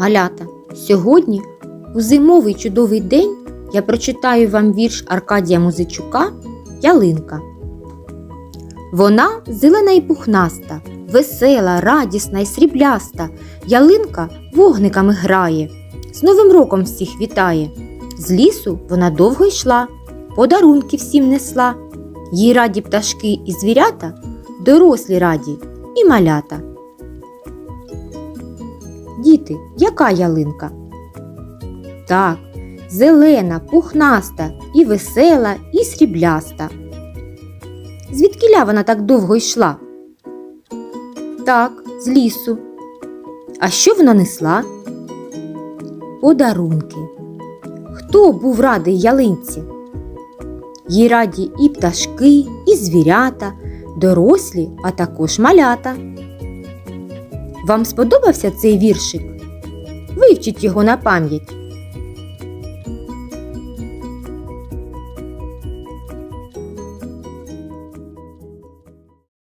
Малята, сьогодні у зимовий чудовий день я прочитаю вам вірш Аркадія Музичука Ялинка. Вона зелена і пухнаста, весела, радісна і срібляста. Ялинка вогниками грає, з Новим роком всіх вітає. З лісу вона довго йшла, подарунки всім несла. Їй раді пташки і звірята, дорослі раді і малята. Діти, яка ялинка? Так, зелена, пухнаста, і весела, і срібляста. Звідкіля вона так довго йшла? Так, з лісу. А що вона несла? Подарунки. Хто був радий ялинці? Їй раді і пташки, і звірята, дорослі, а також малята. Вам сподобався цей віршик? Вивчіть його на пам'ять